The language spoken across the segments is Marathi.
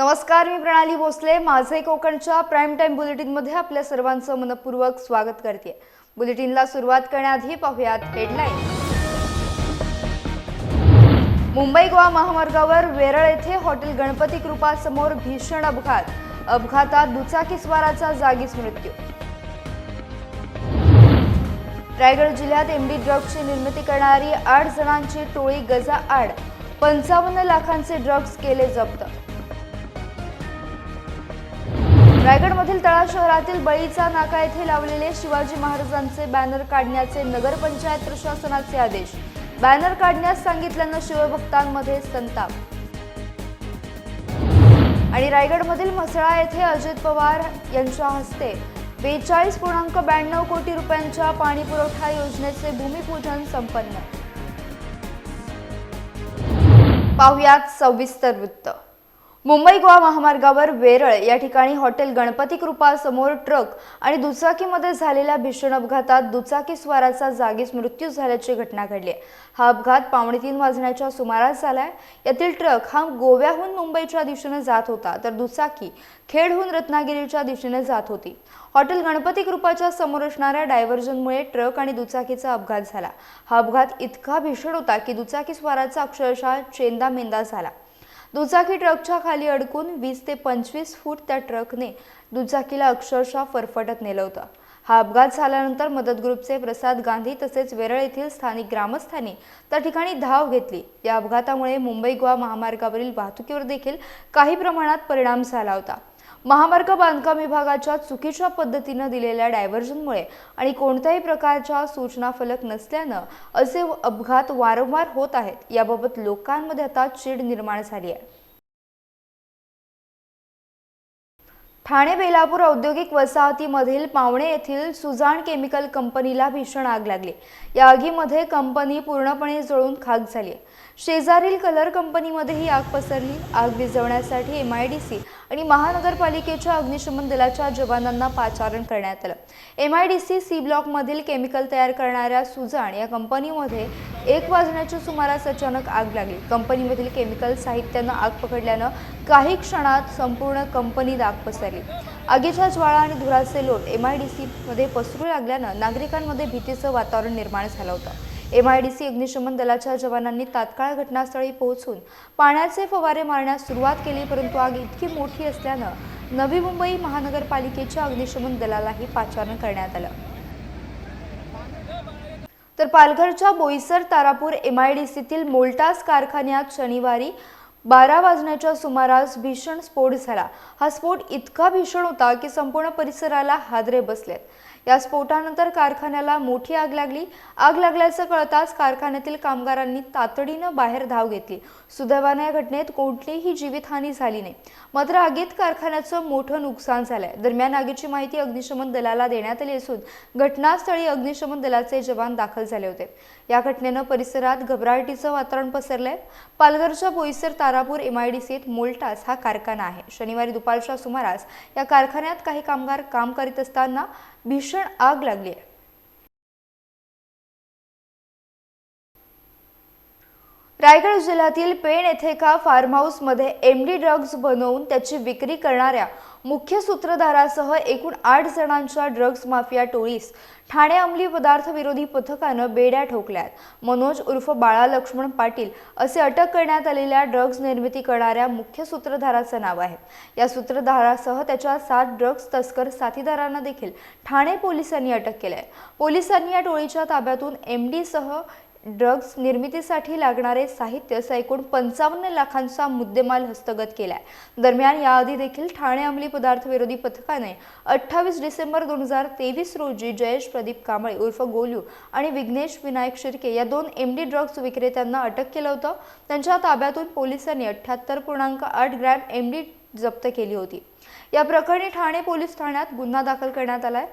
नमस्कार मी प्रणाली भोसले. माझे कोकणच्या प्राईम टाईम बुलेटिनमध्ये आपल्या सर्वांचं मनपूर्वक स्वागत करते. बुलेटिनला सुरुवात करण्याआधी पाहूयात हेडलाईन मुंबई गोवा महामार्गावर वेरळ येथे हॉटेल गणपती कृपासमोर भीषण अपघात. अपघातात दुचाकीस्वाराचा जागीच मृत्यू. रायगड जिल्ह्यात एमडी ड्रग्जची निर्मिती करणारी आठ जणांची टोळी गजा आड पंचावन्न लाखांचे ड्रग्ज केले जप्त. रायगडमधील तळा शहरातील बळीचा नाका येथे लावलेले शिवाजी महाराजांचे बॅनर काढण्याचे नगरपंचायत प्रशासनाचे आदेश. बॅनर काढण्यास सांगितल्यानं शिवभक्तांमध्ये संताप. आणि रायगडमधील म्हसळा येथे अजित पवार यांच्या हस्ते बेचाळीस पूर्णांक ब्याण्णव कोटी रुपयांच्या पाणी पुरवठा योजनेचे भूमिपूजन संपन्न. पाहुयात सविस्तर वृत्त. मुंबई गोवा महामार्गावर वेरळ या ठिकाणी हॉटेल गणपती कृपा समोर ट्रक आणि दुचाकीमध्ये झालेल्या भीषण अपघातात दुचाकी स्वाराचा जागीच मृत्यू झाल्याची घटना घडली आहे. हा अपघात पावणे तीन वाजण्याच्या सुमारास झालाय. यातील ट्रक हा गोव्याहून मुंबईच्या दिशेने जात होता तर दुचाकी खेडहून रत्नागिरीच्या दिशेने जात होती. हॉटेल गणपती कृपाच्या समोर असणाऱ्या डायव्हर्जनमुळे ट्रक आणि दुचाकीचा अपघात झाला. हा अपघात इतका भीषण होता की दुचाकी स्वाराचा अक्षरशः चेंदा मेंदा झाला. दुचाकी ट्रकच्या खाली अडकून वीस ते पंचवीस फूट त्या ट्रकने दुचाकीला अक्षरशः फरफटत नेलं होतं. हा अपघात झाल्यानंतर मदत ग्रुपचे प्रसाद गांधी तसेच वेरळ येथील स्थानिक ग्रामस्थांनी त्या ठिकाणी धाव घेतली. या अपघातामुळे मुंबई गोवा महामार्गावरील वाहतुकीवर देखील काही प्रमाणात परिणाम झाला होता. महामार्ग बांधकाम विभागाच्या चुकीच्या पद्धतीनं दिलेल्या डायव्हर्जनमुळे आणि कोणत्याही प्रकारच्या सूचना फलक नसल्यानं असे अपघात वारंवार होत आहेत याबाबत लोकांमध्ये आता चीड निर्माण झाली आहे. ठाणे बेलापूर औद्योगिक वसाहतीमधील पावणे येथील सुजाण केमिकल कंपनीला भीषण आग लागली. या आगीमध्ये कंपनी पूर्णपणे जळून खाक झाली आहे. शेजारील कलर कंपनीमध्ये ही आग पसरली. आग विझवण्यासाठी एम आय डी सी आणि महानगरपालिकेच्या अग्निशमन दलाच्या जवानांना पाचारण करण्यात आलं. M I D C C ब्लॉकमधील chemical तयार करणाऱ्या सुजाण या कंपनीमध्ये एक वाजण्याच्या सुमारास अचानक आग लागली. कंपनीमधील केमिकल साहित्यानं आग पकडल्यानं काही क्षणात संपूर्ण कंपनीत आग पसरली. आगीच्या ज्वाळा आणि धुराचे लोट एम आय डी सीमध्ये पसरू लागल्यानं नागरिकांमध्ये भीतीचं वातावरण निर्माण झालं होतं. एम आय डी सी अग्निशमन दलाच्या जवानांनी तात्काळ घटनास्थळी पोहोचून पाण्याचे फवारे मारण्यास सुरुवात केली परंतु आग इतकी मोठी असल्यानं नवी मुंबई महानगरपालिकेच्या अग्निशमन दलालाही पाचारण करण्यात आलं. तर पालघरच्या Boisar Tarapur M I D सीतील Moltas कारखान्यात शनिवारी बारा वाजण्याच्या सुमारास भीषण स्फोट झाला. हा स्फोट इतका भीषण होता की संपूर्ण परिसराला हादरे बसलेत. या स्फोटानंतर कारखान्याला मोठी आग लागली. आग लागल्याचं कळताच कारखान्यातील कामगारांनी तातडीनं बाहेर धाव घेतली. सुदैवाने या घटनेत कोणतीही जीवितहानी झाली नाही. मात्र आगीत कारखान्याचं मोठं नुकसान झालंय. दरम्यान आगीची माहिती अग्निशमन दलाला देण्यात आली असून घटनास्थळी अग्निशमन दलाचे जवान दाखल झाले होते. या घटनेनं परिसरात घबराटीचं वातावरण पसरलंय. पालघरच्या Boisar Tarapur M I D सीत मोल्टास हा कारखाना आहे. शनिवारी दुपारच्या सुमारास या कारखान्यात काही कामगार काम करीत असताना भीषण आग लागली आहे रायगड जिल्ह्यातील पेण येथे एका फार्म हाऊसमध्ये एम डी ड्रग्ज बनवून त्याची विक्री करणाऱ्या मुख्य सूत्रधारासह एकूण आठ जणांच्या ड्रग्ज माफिया टोळीस ठाणे अंमली पदार्थ विरोधी पथकानं बेड्या ठोकल्यात. मनोज उर्फ बाळा लक्ष्मण पाटील असे अटक करण्यात आलेल्या ड्रग्ज निर्मिती करणाऱ्या मुख्य सूत्रधाराचं नाव आहे. या सूत्रधारासह त्याच्या सात ड्रग्ज तस्कर साथीदारांना देखील ठाणे पोलिसांनी अटक केली आहे. पोलिसांनी या टोळीच्या ताब्यातून एम डीसह ड्रग्ज निर्मितीसाठी लागणारे साहित्य असा एकूण पंचावन्न लाखांचा मुद्देमाल हस्तगत केलाय. दरम्यान याआधी देखील ठाणे अंमली पदार्थ विरोधी पथकाने अठ्ठावीस डिसेंबर दोन हजार तेवीस रोजी जयेश प्रदीप कांबळे उर्फ गोलू आणि विघ्नेश विनायक शिर्के या दोन एम डी ड्रग्ज विक्रेत्यांना अटक केलं होतं. त्यांच्या ताब्यातून पोलिसांनी अठ्ठ्याहत्तर पूर्णांक आठ ग्रॅम एम डी जप्त केली होती. या प्रकरणी ठाणे पोलीस ठाण्यात गुन्हा दाखल करण्यात आलाय.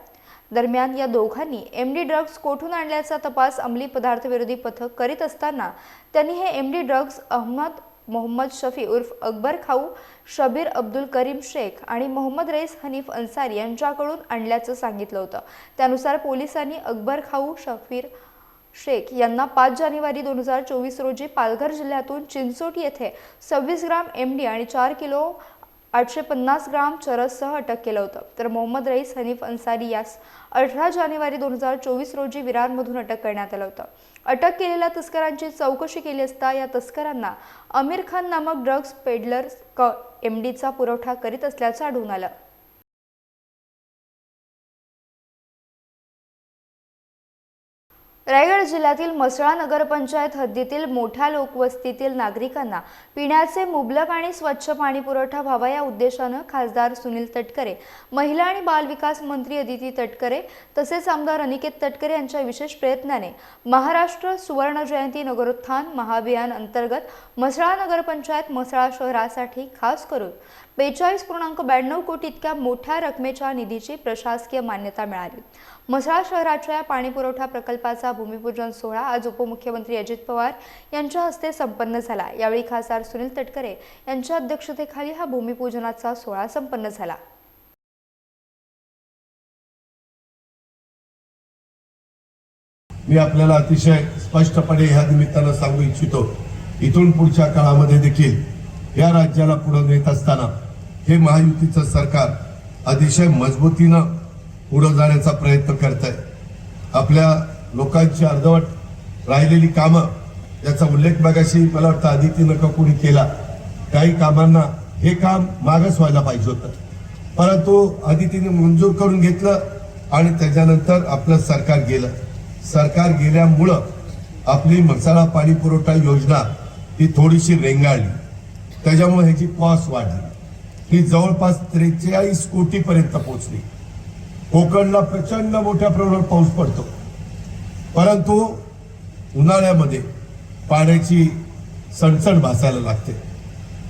दरम्यान या दोघांनी एम डी ड्रग्ज कोठून आणल्याचा तपास अंमली पदार्थ विरोधी पथक करीत असताना त्यांनी हे M D drugs Ahmad Mohammad Shafi उर्फ अकबर खाऊ शबीर अब्दुल करीम शेख आणि मोहम्मद रईस हनीफ अन्सारी यांच्याकडून आणल्याचं सांगितलं होतं. त्यानुसार पोलिसांनी अकबर खाऊ शफीर शेख यांना पाच जानेवारी दोन हजार चोवीस रोजी पालघर जिल्ह्यातून चिंचोटी येथे सव्वीस ग्राम एम डी आणि चार किलो आठशे पन्नास ग्राम चरससह अटक केलं होतं. तर मोहम्मद रईस हनीफ अन्सारी यास अठरा जानेवारी दोन हजार चोवीस रोजी विरारमधून अटक करण्यात आलं होतं. अटक केलेल्या तस्करांची चौकशी केली असता या तस्करांना आमिर खान नामक ड्रग्ज पेडलर क एम डीचा पुरवठा करीत असल्याचं आढळून आलं. रायगड जिल्ह्यातील म्हसळा नगरपंचायत हद्दीतील मोठ्या लोकवस्तीतील नागरिकांना पिण्याचे मुबलक आणि स्वच्छ पाणी पुरवठा व्हावा या उद्देशानं खासदार सुनील तटकरे महिला आणि बालविकास मंत्री अदिती तटकरे तसेच आमदार अनिकेत तटकरे यांच्या विशेष प्रयत्नाने महाराष्ट्र सुवर्ण जयंती नगरोत्थान महाअभियान अंतर्गत म्हसळा नगरपंचायत म्हसळा शहरासाठी खास करून बेचाळीस पूर्णांक ब्याण्णव कोटी इतक्या मोठ्या रकमेच्या निधीची प्रशासकीय मान्यता मिळाली. म्हसळा शहराच्या पाणीपुरवठा प्रकल्पाचा भूमिपूजन सोहळा आज उपमुख्यमंत्री अजित पवार यांच्या हस्ते संपन्न झाला. यावेळी खासदार सुनील तटकरे यांच्या अध्यक्षतेखाली हा भूमिपूजनाचा सोहळा संपन्न झाला. मी आपल्याला अतिशय स्पष्टपणे ह्या निमित्तानं सांगू इच्छितो इथून पुढच्या काळामध्ये देखील या राज्याला पुढे नेत असताना हे महायुतीचं सरकार अतिशय मजबूतीनं पुढं जाण्याचा प्रयत्न करत आहे आपल्या लोकांची अर्धवट राहिलेली कामं याचा उल्लेख मागाशी मला वाटतं आदितीनं का कोणी केला काही कामांना हे काम मागच व्हायला पाहिजे होतं. परंतु आदितीने मंजूर करून घेतलं आणि त्याच्यानंतर आपलं सरकार गेलं. सरकार गेल्यामुळं आपली मसाला पाणी पुरवठा योजना ही थोडीशी रेंगाळली. त्याच्यामुळे ह्याची कॉस्ट वाढली. ही जवळपास त्रेचाळीस कोटीपर्यंत पोहोचली. कोकणला प्रचंड मोठ्या प्रमाणात पाऊस पडतो. परंतु उन्हाळ्यामध्ये पाण्याची सणसण भासायला लागते.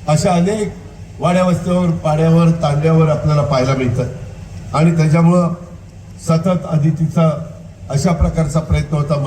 अशा अनेक वाड्यावस्त्यावर पाण्यावर पाड्यावर तांड्यावर आपल्याला पाहायला मिळतं. आणि त्याच्यामुळं सतत अदितीचा अशा प्रकारचा प्रयत्न होता.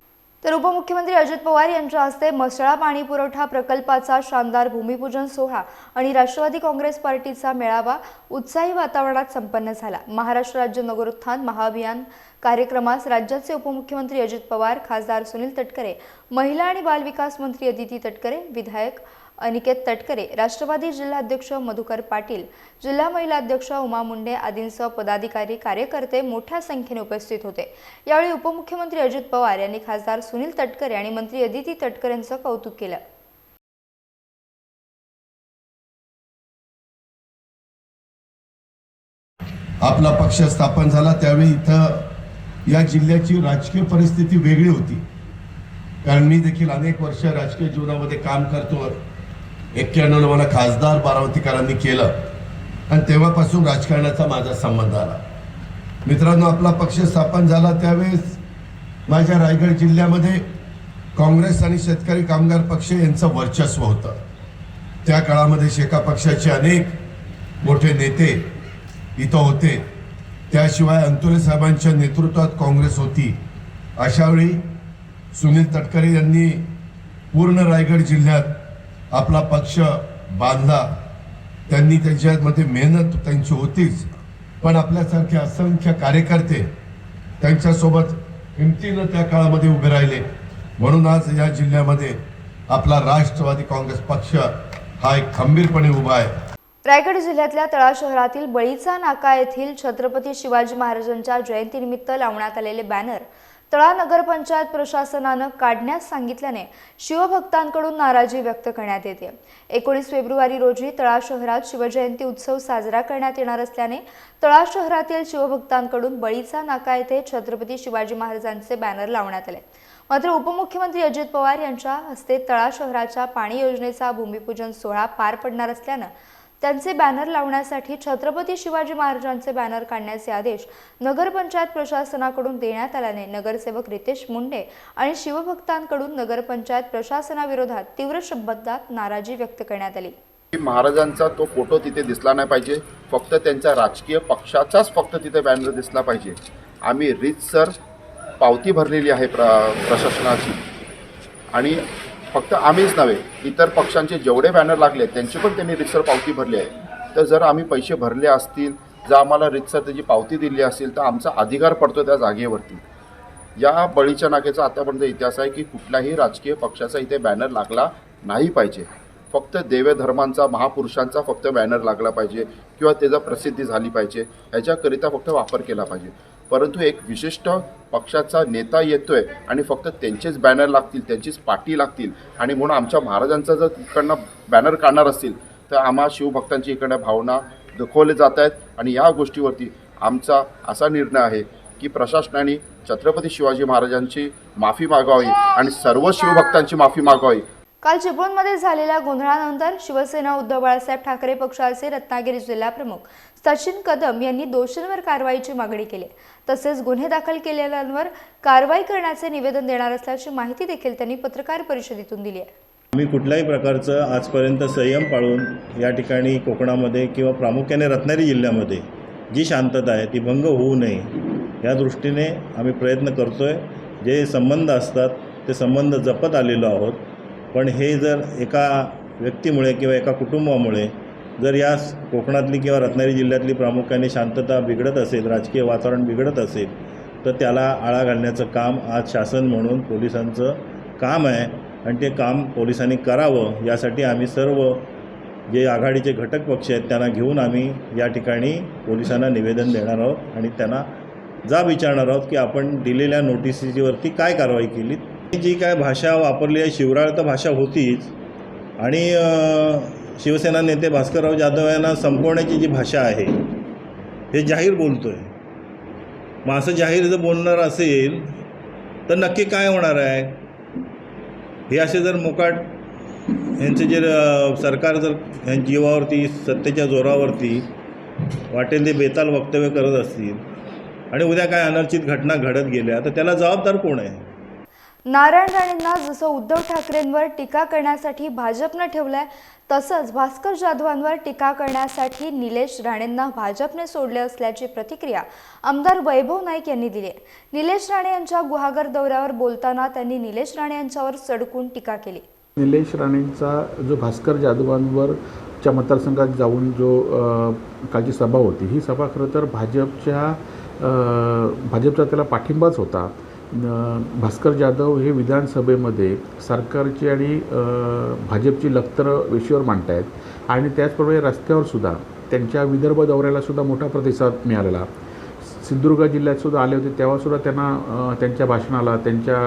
तर उपमुख्यमंत्री अजित पवार यांच्या हस्ते मसळा पाणी पुरवठा प्रकल्पाचा शानदार भूमिपूजन सोहळा आणि राष्ट्रवादी काँग्रेस पार्टीचा मेळावा उत्साही वातावरणात संपन्न झाला. महाराष्ट्र राज्य नगरोत्थान महाअभियान कार्यक्रमास राज्याचे उपमुख्यमंत्री अजित पवार खासदार सुनील तटकरे महिला आणि बालविकास मंत्री अदिती तटकरे विधायक अनिकेत तटकरे राष्ट्रवादी जिल्हाध्यक्ष मधुकर पाटील जिल्हा महिला अध्यक्ष उमा मुंडे आदींसह पदाधिकारी कार्यकर्ते मोठ्या संख्येने उपस्थित होते. यावेळी उपमुख्यमंत्री अजित पवार यांनी खासदार सुनील तटकरे आणि मंत्री अदिती तटकरे यांचं कौतुक केलं. आपला पक्ष स्थापन झाला त्यावेळी इथं या जिल्ह्याची राजकीय परिस्थिती वेगळी होती. कारण मी देखील अनेक वर्ष राजकीय जीवनामध्ये काम करतो. एक्क्याण्णवला मला खासदार बारामतीकरांनी केलं. आणि तेव्हापासून राजकारणाचा माझा संबंध आला. मित्रांनो आपला पक्ष स्थापन झाला त्यावेळेस माझ्या रायगड जिल्ह्यामध्ये काँग्रेस आणि शेतकरी कामगार पक्ष यांचं वर्चस्व होतं. त्या काळामध्ये शेका पक्षाचे अनेक मोठे नेते इथं होते. त्याशिवाय अंतुले साहेबांच्या नेतृत्वात काँग्रेस होती. अशावेळी सुनील तटकरे यांनी पूर्ण रायगड जिल्ह्यात आपला पक्ष बांधला. त्यांनी त्यांच्यामध्ये मेहनत त्यांची होतीच. पण आपल्यासारखे असंख्य कार्यकर्ते त्यांच्यासोबत हिमतीनं त्या काळामध्ये उभे राहिले. म्हणून आज या जिल्ह्यामध्ये आपला राष्ट्रवादी काँग्रेस पक्ष हा एक खंबीरपणे उभा आहे. रायगड जिल्ह्यातल्या तळा शहरातील बळीचा नाका येथील छत्रपती शिवाजी महाराजांच्या जयंतीनिमित्त लावण्यात आलेले बॅनर तळा नगरपंचायत प्रशासनानं काढण्यास सांगितल्याने शिवभक्तांकडून नाराजी व्यक्त करण्यात येते. एकोणीस फेब्रुवारी रोजी तळा शहरात शिवजयंती उत्सव साजरा करण्यात येणार असल्याने तळा शहरातील शिवभक्तांकडून बळीचा नाका येथे छत्रपती शिवाजी महाराजांचे बॅनर लावण्यात आले. मात्र उपमुख्यमंत्री अजित पवार यांच्या हस्ते तळा शहराच्या पाणी योजनेचा भूमिपूजन सोहळा पार पडणार असल्यानं त्यांचे बॅनर लावण्यासाठी छत्रपती शिवाजी महाराजांचे बॅनर काढण्याचे आदेश नगरपंचायत प्रशासनाकडून देण्यात आल्याने नगरसेवक रितेश मुंडे आणि शिवभक्तांकडून नगरपंचायत प्रशासनाविरोधात तीव्र शब्दात नाराजी व्यक्त करण्यात आली. महाराजांचा तो फोटो तिथे दिसला नाही पाहिजे. फक्त त्यांच्या राजकीय पक्षाचाच फक्त तिथे बॅनर दिसला पाहिजे. आम्ही रीतसर पावती भरलेली आहे प्र प्रशासनाची. आणि फक्त आम्हीच नव्हे इतर पक्षांचे जेवढे बॅनर लागले त्यांची पण त्यांनी रितसर पावती भरली आहे. तर जर आम्ही पैसे भरले असतील जर आम्हाला रितसर त्याची पावती दिली असेल तर आमचा अधिकार पडतो त्या जागेवरती. या बळीच्या नाकेचा आतापर्यंत इतिहास आहे की कुठल्याही राजकीय पक्षाचा इथे बॅनर लागला नाही पाहिजे. फक्त देवधर्मांचा महापुरुषांचा फक्त बॅनर लागला पाहिजे किंवा त्याचा प्रसिद्धी झाली पाहिजे. ह्याच्याकरिता फक्त वापर केला पाहिजे. परंतु एक विशिष्ट पक्षाचा नेता येतोय आणि फक्त त्यांचेच बॅनर लागतील त्यांचीच पाठी लागतील आणि म्हणून आमच्या महाराजांचा जर इकडनं बॅनर काढणार असतील तर आम्हा शिवभक्तांची इकडनं भावना दुखवले जात आहेत आणि या गोष्टीवरती आमचा असा निर्णय आहे की प्रशासनाने छत्रपती शिवाजी महाराजांची माफी मागावी आणि सर्व शिवभक्तांची माफी मागावी. काल चिपळूणमध्ये झालेल्या गोंधळानंतर शिवसेना उद्धव बाळासाहेब ठाकरे पक्षाचे रत्नागिरी जिल्हाप्रमुख सचिन कदम यांनी दोषींवर कारवाईची मागणी केली. तसेच गुन्हे दाखल केलेल्यांवर कारवाई करण्याचे निवेदन देणार असल्याची माहिती देखील त्यांनी पत्रकार परिषदेतून दिली आहे. आम्ही कुठल्याही प्रकारचं आजपर्यंत संयम पाळून या ठिकाणी कोकणामध्ये किंवा प्रामुख्याने रत्नागिरी जिल्ह्यामध्ये जी शांतता आहे ती भंग होऊ नये या दृष्टीने आम्ही प्रयत्न करतो आहे जे संबंध असतात ते संबंध जपत आलेलो आहोत. पण हे जर एका व्यक्तीमुळे किंवा एका कुटुंबामुळे जर या कोकणातली किंवा रत्नागिरी जिल्ह्यातली प्रामुख्याने शांतता बिघडत असेल राजकीय वातावरण बिघडत असेल तर त्याला आळा घालण्याचं काम आज शासन म्हणून पोलिसांचं काम आहे आणि ते काम पोलिसांनी करावं यासाठी आम्ही सर्व जे आघाडीचे घटक पक्ष आहेत त्यांना घेऊन आम्ही या ठिकाणी पोलिसांना निवेदन देणार आहोत आणि त्यांना जा विचारणार आहोत की आपण दिलेल्या नोटिसीवरती काय कारवाई केली जी काय भाषा वापरली आहे शिवराळ तर भाषा होतीच. आणि शिवसेना नेते भास्करराव जाधव यांना संपवण्याची जी भाषा आहे हे जाहीर बोलतो आहे मग असं जाहीर जर बोलणार असेल तर नक्की काय होणार आहे? हे असे जर मोकाट यांचे जे सरकार जर ह्या जीवावरती सत्तेच्या जोरावरती वाटेल ते बेताल वक्तव्य करत असतील आणि उद्या काय अनर्चित घटना घडत गेल्या तर त्याला जबाबदार कोण आहे? नारायण राणेंना जसं उद्धव ठाकरेंवर टीका करण्यासाठी भाजपनं ठेवलंय तसंच भास्कर जाधवांवर टीका करण्यासाठी निलेश राणेंना भाजपने सोडले असल्याची प्रतिक्रिया आमदार वैभव नाईक यांनी दिली आहे. निलेश राणे यांच्या गुहागर दौऱ्यावर बोलताना त्यांनी निलेश राणे यांच्यावर सडकून टीका केली. निलेश राणेंचा जो भास्कर जाधवांवर च्या मतदारसंघात जाऊन जो कालची सभा होती ही सभा खरं तर भाजपच्या भाजपचा त्याला पाठिंबाच होता. भास्कर जाधव हे विधानसभेमध्ये सरकारची आणि भाजपची भाजपची लखतरं वेशीवर आहेत आणि त्याचप्रमाणे रस्त्यावर सुद्धा त्यांच्या विदर्भ दौऱ्यालासुद्धा मोठा प्रतिसाद मिळालेला. सिंधुदुर्ग जिल्ह्यातसुद्धा आले होते तेव्हासुद्धा त्यांना त्यांच्या भाषणाला त्यांच्या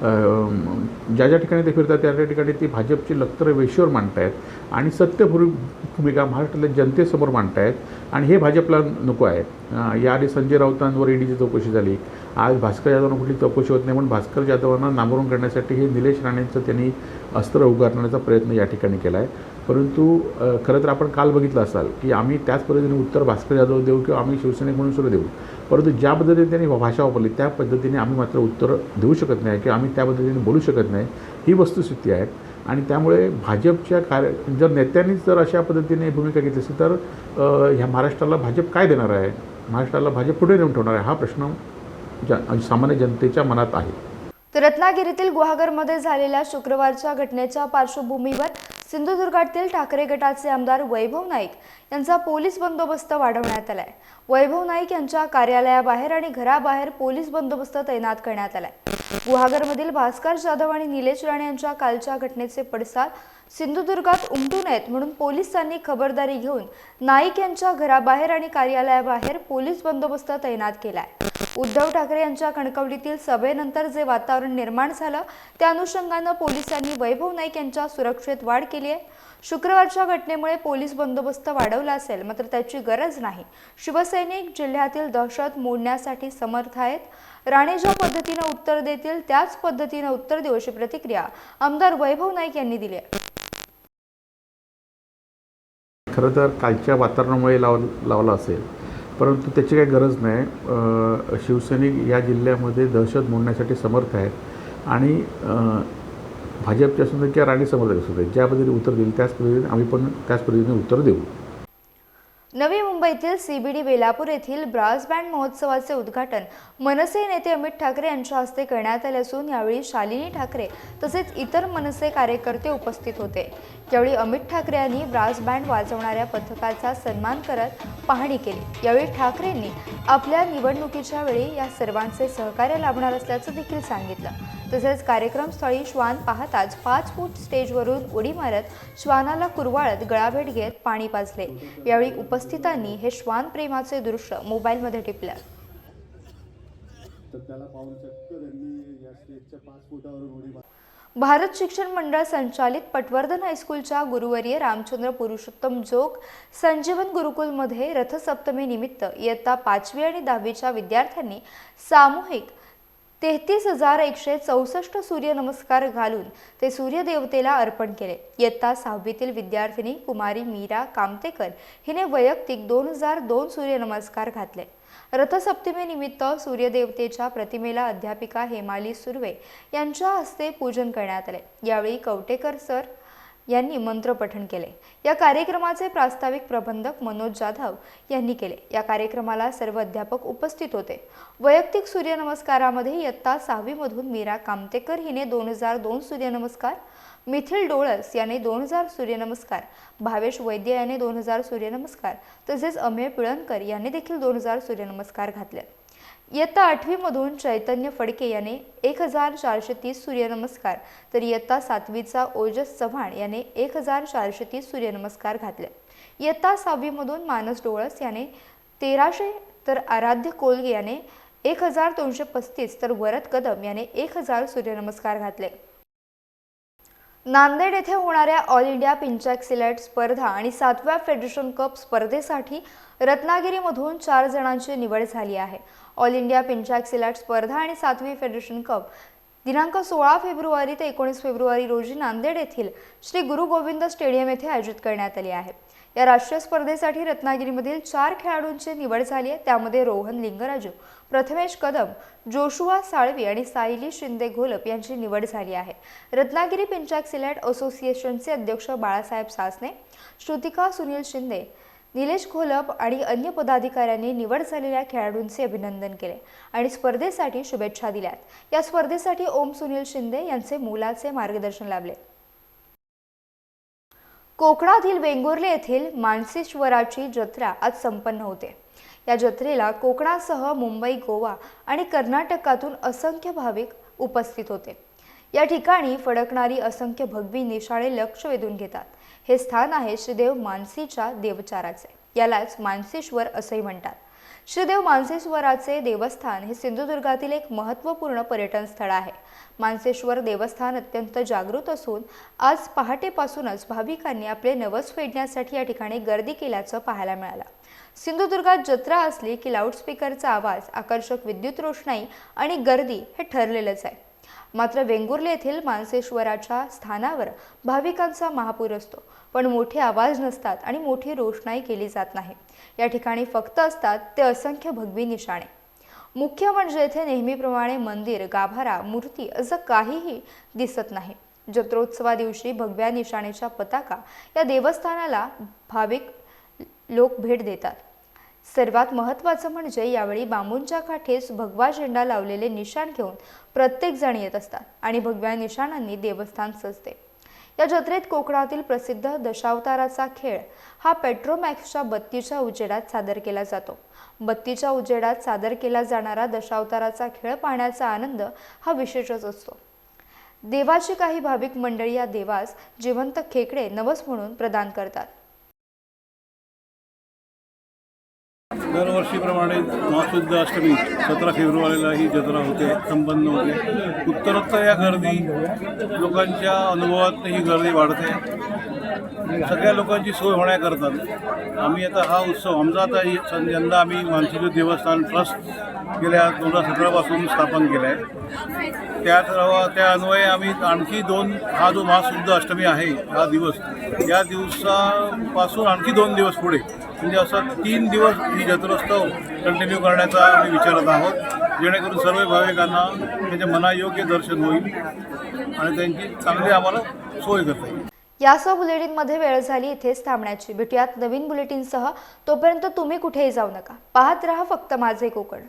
ज्या ज्या ठिकाणी ते फिरतात त्या त्या ठिकाणी ती भाजपची लखतर वेशीवर मांडतायत आणि सत्यपूर्वी भूमिका महाराष्ट्रातल्या जनतेसमोर मांडतायत. आणि हे भाजपला नको आहे याआधी संजय राऊतांवर ईडीची चौकशी झाली. आज भास्कर यादवांना कुठली चौकशी होत नाही म्हणून भास्कर जाधवांना नामरून करण्यासाठी हे निलेश राणेंचं त्यांनी अस्त्र उगारण्याचा प्रयत्न या ठिकाणी केला आहे परंतु खरं तर आपण काल बघितलं असाल की आम्ही त्याच पद्धतीने उत्तर भास्कर जाधव देऊ किंवा आम्ही शिवसेनेक म्हणून सुरू देऊ. परंतु ज्या पद्धतीने त्यांनी भाषा वापरली त्या पद्धतीने आम्ही मात्र उत्तर देऊ शकत नाही किंवा आम्ही त्या पद्धतीने बोलू शकत नाही ही वस्तुस्थिती आहे. आणि त्यामुळे भाजपच्या कार्य जर नेत्यांनीच जर अशा पद्धतीने भूमिका घेतली असेल तर ह्या महाराष्ट्राला भाजप काय देणार आहे? महाराष्ट्राला भाजप कुठे नेऊन ठेवणार आहे? हा प्रश्न ज सामान्य जनतेच्या मनात आहे. तर रत्नागिरीतील गुहागरमध्ये झालेल्या शुक्रवारच्या घटनेच्या पार्श्वभूमीवर सिंधुदुर्गातील ठाकरे गटाचे आमदार वैभव नाईक यांचा पोलीस बंदोबस्त वाढवण्यात आलाय. वैभव नाईक यांच्या कार्यालयाबाहेर आणि घराबाहेर पोलीस बंदोबस्त तैनात करण्यात आलाय. गुहागरमधील भास्कर जाधव आणि निलेश राणे यांच्या कालच्या घटनेचे पडसाद सिंधुदुर्गात उमटू नयेत म्हणून पोलिसांनी खबरदारी घेऊन नाईक यांच्या घराबाहेर आणि कार्यालयाबाहेर पोलीस बंदोबस्त तैनात केलाय. उद्धव ठाकरे यांच्या कणकवलीतील सभेनंतर जे वातावरण निर्माण झालं त्या अनुषंगानं पोलिसांनी वैभव नाईक यांच्या सुरक्षेत वाढ केली आहे. शुक्रवारच्या घटनेमुळे पोलीस बंदोबस्त वाढवला असेल मात्र त्याची गरज नाही. शिवसैनिक जिल्ह्यातील दहशत मोडण्यासाठी समर्थ आहेत. राणे ज्या पद्धतीनं उत्तर देतील त्याच पद्धतीनं उत्तर देऊ अशी प्रतिक्रिया आमदार वैभव नाईक यांनी दिली आहे. खरं तर कालच्या वातावरणामुळे लाव लावला असेल. परंतु त्याची काही गरज नाही. शिवसैनिक या जिल्ह्यामध्ये दहशत मोडण्यासाठी समर्थ आहेत. आणि भाजपच्या असून किंवा राणी समर्थक असू दे ज्या पद्धतीने उत्तर देईल त्याच पद्धतीने आम्ही पण त्याच पद्धतीने उत्तर देऊ. नवी मुंबईतील सीबीडी वेलापूर येथील ब्रास बँड महोत्सवाचे उद्घाटन मनसे नेते अमित ठाकरे यांच्या हस्ते करण्यात आले असून यावेळी शालिनी ठाकरे तसेच इतर मनसे कार्यकर्ते उपस्थित होते. यावेळी अमित ठाकरे यांनी ब्रास बँड वाजवणाऱ्या पथकाचा सन्मान करत पाहणी केली. यावेळी ठाकरेंनी आपल्या निवडणुकीच्या वेळी या सर्वांचे सहकार्य लाभणार असल्याचं देखील सांगितलं. तसेच कार्यक्रमस्थळी श्वान पाहताच पाच फूट स्टेजवरून उडी मारत श्वानाला कुरवाळत गळाभेट घेत पाणी पाजले. यावेळी उपस्थितांनी हे श्वान प्रेमाचे दृश्य मोबाईलमध्ये टिपलं. भारत शिक्षण मंडळ संचालित पटवर्धन हायस्कूलच्या गुरुवर्य रामचंद्र पुरुषोत्तम जोग संजीवन गुरुकुलमध्ये रथसप्तमी निमित्त इयत्ता पाचवी आणि दहावीच्या विद्यार्थ्यांनी सामूहिक तेहतीस हजार एकशे चौसष्ट सूर्यनमस्कार घालून ते सूर्यदेवतेला अर्पण केले. इयत्ता सहावीतील विद्यार्थिनी कुमारी मीरा कामतेकर हिने वैयक्तिक दोन हजार दोन सूर्यनमस्कार घातले. रथसप्तमीनिमित्त सूर्यदेवतेच्या प्रतिमेला अध्यापिका हेमाली सुर्वे यांच्या हस्ते पूजन करण्यात आले. यावेळी कवटेकर सर यांनी मंत्रपठण केले. या कार्यक्रमाचे प्रास्ताविक प्रबंधक मनोज जाधव यांनी केले. या कार्यक्रमाला सर्व अध्यापक उपस्थित होते. वैयक्तिक सूर्यनमस्कारामध्ये इयत्ता सहावीमधून मीरा कामतेकर हिने दोन हजार दोन सूर्यनमस्कार मिथिल डोळस याने दोन हजार सूर्यनमस्कार भावेश वैद्य याने दोन हजार सूर्यनमस्कार तसेच अमेय पिळणकर यांनी देखील दोन हजार सूर्यनमस्कार घातले. इयत्ता आठवीमधून चैतन्य फडके याने एक हजार चारशे तीस सूर्यनमस्कार तर इयत्ता सातवीचा ओजस चव्हाण याने एक हजार चारशे तीस सूर्यनमस्कार घातले. इयत्ता सहावीमधून मानस डोळस याने तेराशे तर आराध्य कोलगे याने एक हजार दोनशे पस्तीस तर वरद कदम याने एक हजार सूर्यनमस्कार घातले. नांदेड येथे होणाऱ्या ऑल इंडिया पिंचॅक सिलेट स्पर्धा आणि सातव्या फेडरेशन कप स्पर्धेसाठी रत्नागिरीमधून चार जणांची निवड झाली आहे. ऑल इंडिया पिंचॅक सिलेट स्पर्धा आणि सातवी फेडरेशन कप. दिनांक सोळा फेब्रुवारी ते एकोणीस फेब्रुवारी रोजी नांदेड येथील श्री गुरु गोविंद स्टेडियम येथे आयोजित करण्यात आली आहे. या राष्ट्रीय स्पर्धेसाठी रत्नागिरीमधील चार खेळाडूंची निवड झाली आहे. त्यामध्ये रोहन लिंगराजू प्रथमेश कदम जोशुआ साळवी आणि सायली शिंदे घोलप यांची निवड झाली आहे. रत्नागिरी पिंचाक सिलेट असोसिएशनचे अध्यक्ष बाळासाहेब सासने श्रुतिका सुनील शिंदे निलेश घोलप आणि अन्य पदाधिकाऱ्यांनी निवड झालेल्या खेळाडूंचे अभिनंदन केले आणि स्पर्धेसाठी शुभेच्छा दिल्यात. या स्पर्धेसाठी ओम सुनील शिंदे यांचे मोलाचे मार्गदर्शन लाभले. कोकणातील वेंगुर्ले येथील मानसेश्वराची जत्रा आज संपन्न होते. या जत्रेला कोकणासह मुंबई गोवा आणि कर्नाटकातून असंख्य भाविक उपस्थित होते. या ठिकाणी फडकणारी असंख्य भगवी निशाळे लक्ष वेधून घेतात. हे स्थान आहे श्रीदेव मानसीच्या देवचाराचे. यालाच मानसेश्वर असंही म्हणतात. श्रीदेव मानसेश्वराचे देवस्थान हे सिंधुदुर्गातील एक महत्त्वपूर्ण पर्यटन स्थळ आहे. मानसेश्वर देवस्थान अत्यंत जागृत असून आज पहाटेपासूनच भाविकांनी आपले नवस फेडण्यासाठी या ठिकाणी गर्दी केल्याचं पाहायला मिळालं. सिंधुदुर्गात जत्रा असली की लाऊडस्पीकरचा आवाज आकर्षक विद्युत रोषणाई आणि गर्दी हे ठरलेलंच आहे. मात्र वेंगुर्ले येथील मानसेश्वराच्या स्थानावर भाविकांचा महापूर असतो. पण मोठे आवाज नसतात आणि मोठी रोषणाई केली जात नाही. या ठिकाणी फक्त असतात ते असंख्य भगवी निशाणे. मुख्य म्हणजे येथे नेहमीप्रमाणे मंदिर गाभारा मूर्ती असं काहीही दिसत नाही. जत्रोत्सवा दिवशी भगव्या निशाणेच्या पताका या देवस्थानाला भाविक लोक भेट देतात. सर्वात महत्त्वाचं म्हणजे यावेळी बांबूंच्या काठीस भगवा झेंडा लावलेले निशाण घेऊन प्रत्येक जण येत असतात आणि भगव्या निशाणांनी देवस्थान सजते. या जत्रेत कोकणातील प्रसिद्ध दशावताराचा खेळ हा पेट्रोमॅक्सच्या बत्तीच्या उजेडात सादर केला जातो. बत्तीच्या उजेडात सादर केला जाणारा दशावताराचा खेळ पाहण्याचा आनंद हा विशेषच असतो. देवाची काही भाविक मंडळी या देवास जिवंत खेकडे नवस म्हणून प्रदान करतात. दरवर्षीप्रमाणे महाशुद्ध अष्टमी सतरा फेब्रुवारीला ही जत्रा होते संपन्न होते. उत्तरोत्तर या गर्दी लोकांच्या अनुभवात ही गर्दी वाढते. सगळ्या लोकांची सोय होण्याकरतात आम्ही आता हा उत्सव आमचा आता यंदा आम्ही मानसिक देवस्थान ट्रस्ट गेल्या दोन हजार सतरापासून स्थापन केलं आहे त्या त्या अन्वये आम्ही आणखी दोन हा जो महाशुद्ध अष्टमी आहे हा दिवस या दिवसापासून आणखी दोन दिवस पुढे म्हणजे असं तीन दिवस ही जत्रोत्सव कंटिन्यू करण्याचा आम्ही विचारत आहोत. जेणेकरून सर्व भाविकांना त्याचे मनायोग्य दर्शन होईल आणि त्यांची चांगली आम्हाला सोय करता येईल. यासह बुलेटिनमध्ये वेळ झाली इथेच थांबण्याची. भेटूयात नवीन बुलेटिनसह तोपर्यंत तुम्ही कुठेही जाऊ नका. पाहत रहा फक्त माझे कोकण.